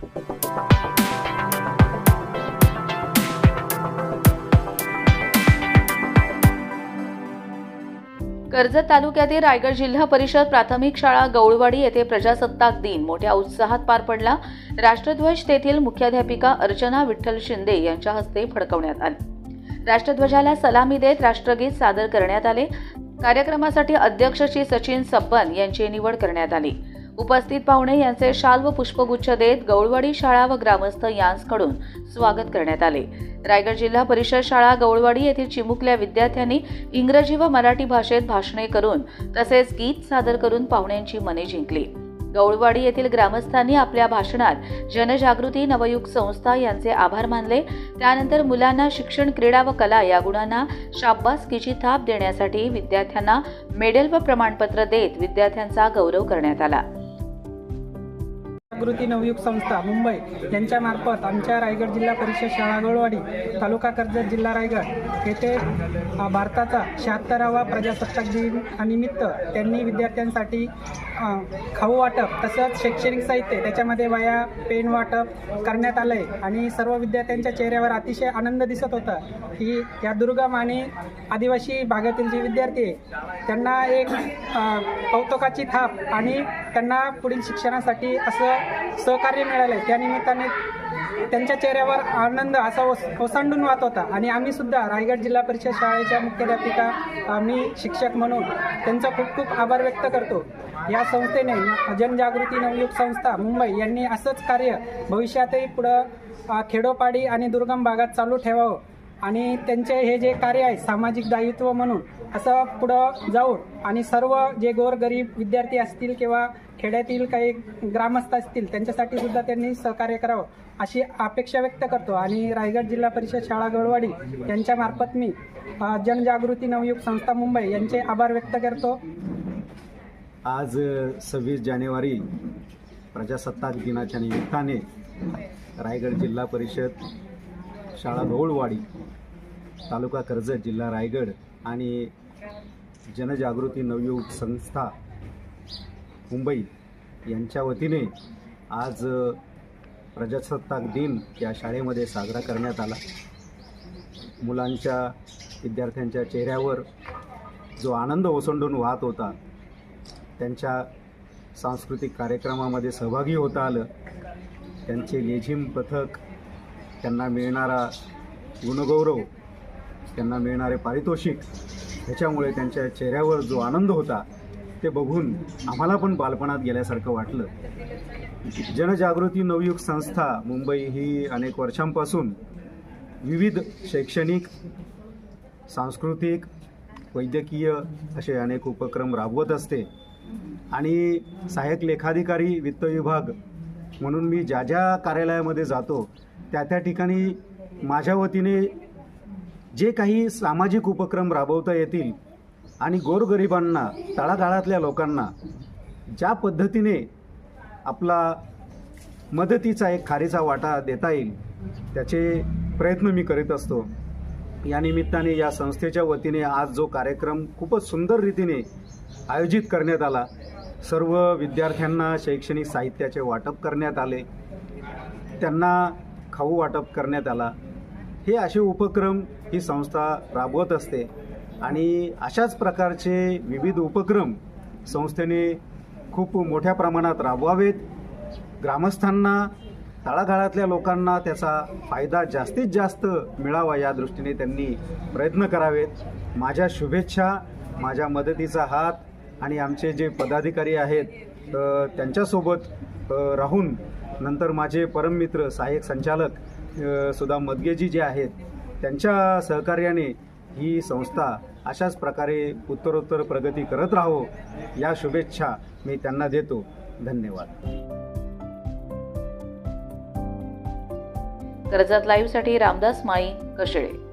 कर्जत तालुक्यातील रायगड जिल्हा परिषद प्राथमिक शाळा गौळवाडी येथे प्रजासत्ताक दिन मोठ्या उत्साहात पार पडला. राष्ट्रध्वज तेथील मुख्याध्यापिका अर्चना विठ्ठल शिंदे यांच्या हस्ते फडकवण्यात आले. राष्ट्रध्वजाला सलामी देत राष्ट्रगीत सादर करण्यात आले. कार्यक्रमासाठी अध्यक्ष श्री सचिन सब्बन यांची निवड करण्यात आली. उपस्थित पाहुणे यांचे शाल व पुष्पगुच्छ देत गौळवाडी शाळा व ग्रामस्थ यांसकडून स्वागत करण्यात आले. रायगड जिल्हा परिषद शाळा गौळवाडी येथील चिमुकल्या विद्यार्थ्यांनी इंग्रजी व मराठी भाषेत भाषणे करून तसेच गीत सादर करून पाहुण्यांची मने जिंकली. गौळवाडी येथील ग्रामस्थांनी आपल्या भाषणात जनजागृती नवयुग संस्था यांचे आभार मानले. त्यानंतर मुलांना शिक्षण क्रीडा व कला या गुणांना शाब्बासकीची थाप देण्यासाठी विद्यार्थ्यांना मेडल व प्रमाणपत्र देत विद्यार्थ्यांचा गौरव करण्यात आला. जागृती नवयुग संस्था मुंबई यांच्यामार्फत आमच्या रायगड जिल्हा परिषद शाळा गळवाडी तालुका कर्जत जिल्हा रायगड येथे भारताचा शहात्तरावा प्रजासत्ताक दिनानिमित्त त्यांनी विद्यार्थ्यांसाठी खाऊ वाटप तसंच शैक्षणिक साहित्य त्याच्यामध्ये वया पेन वाटप करण्यात आलं आहे आणि सर्व विद्यार्थ्यांच्या चेहऱ्यावर अतिशय आनंद दिसत होता की या दुर्गम आणि आदिवासी भागातील जे विद्यार्थी आहे त्यांना एक कौतुकाची थाप आणि त्यांना पुढील शिक्षणासाठी असं सहकार्य मिळालं आहे त्यानिमित्ताने त्यांच्या चेहऱ्यावर आनंद असा ओस ओसांडून वाहत होता. आणि आम्ही सुद्धा रायगड जिल्हा परिषद शाळेच्या मुख्याध्यापिका आम्ही शिक्षक म्हणून त्यांचा खूप खूप आभार व्यक्त करतो. या संस्थेने जनजागृती नवयुग संस्था मुंबई यांनी असंच कार्य भविष्यातही पुढं खेडोपाडी आणि दुर्गम भागात चालू ठेवावं. आणि त्यांचे हे जे कार्य आहे सामाजिक दायित्व म्हणून असं पुढं जाऊन आणि सर्व जे गोरगरीब विद्यार्थी असतील किंवा खेड्यातील काही ग्रामस्थ असतील त्यांच्यासाठी सुद्धा त्यांनी सहकार्य करावं अशी अपेक्षा व्यक्त करतो. आणि रायगड जिल्हा परिषद शाळा गळवाडी यांच्यामार्फत मी जनजागृती नवयुग संस्था मुंबई यांचे आभार व्यक्त करतो. आज सव्वीस जानेवारी प्रजासत्ताक दिनाच्या निमित्ताने रायगड जिल्हा परिषद शाळा रोळवाडी तालुका कर्जत जिल्हा रायगड आणि जनजागृती नवयुग संस्था मुंबई यांच्या वतीने आज प्रजासत्ताक दिन या शाळेमध्ये साजरा करण्यात आला. मुलांच्या विद्यार्थ्यांच्या चेहऱ्यावर जो आनंद ओसंडून वाहत होता त्यांच्या सांस्कृतिक कार्यक्रमामध्ये सहभागी होता आलं. त्यांचे लेझिम पथक त्यांना मिळणारा गुणगौरव त्यांना मिळणारे पारितोषिक ह्याच्यामुळे त्यांच्या चेहऱ्यावर जो आनंद होता ते बघून आम्हाला पण बालपणात गेल्यासारखं वाटलं. जनजागृती नवयुग संस्था मुंबई ही अनेक वर्षांपासून विविध शैक्षणिक सांस्कृतिक वैद्यकीय असे अनेक उपक्रम राबवत असते. आणि सहाय्यक लेखाधिकारी वित्त विभाग म्हणून मी ज्या ज्या कार्यालयामध्ये जातो त्या त्या ठिकाणी माझ्या वतीने जे काही सामाजिक उपक्रम राबवता येतील आणि गोरगरिबांना तळागाळातल्या लोकांना ज्या पद्धतीने आपला मदतीचा एक खारीचा वाटा देता येईल त्याचे प्रयत्न मी करीत असतो. या निमित्ताने या संस्थेच्या वतीने आज जो कार्यक्रम खूपच सुंदर रीतीने आयोजित करण्यात आला सर्व विद्यार्थ्यांना शैक्षणिक साहित्याचे वाटप करण्यात आले त्यांना खाऊ वाटप करण्यात आला. हे असे उपक्रम ही संस्था राबवत असते. आणि अशाच प्रकारचे विविध उपक्रम संस्थेने खूप मोठ्या प्रमाणात राबवावेत. ग्रामस्थांना तळागाळातल्या लोकांना त्याचा फायदा जास्तीत जास्त मिळावा या दृष्टीने त्यांनी प्रयत्न करावेत. माझ्या शुभेच्छा माझ्या मदतीचा हात आणि आमचे जे पदाधिकारी आहेत त्यांच्यासोबत राहून नंतर माझे परममित्र सहाय्यक संचालक अ, सुधा मदगेजी जे आहेत त्यांच्या सहकार्याने ही संस्था अशाच प्रकारे उत्तरोत्तर प्रगती करत राहो या शुभेच्छा मी त्यांना देतो. धन्यवाद. कर्जत लाईव्हसाठी रामदास माई कशेळे.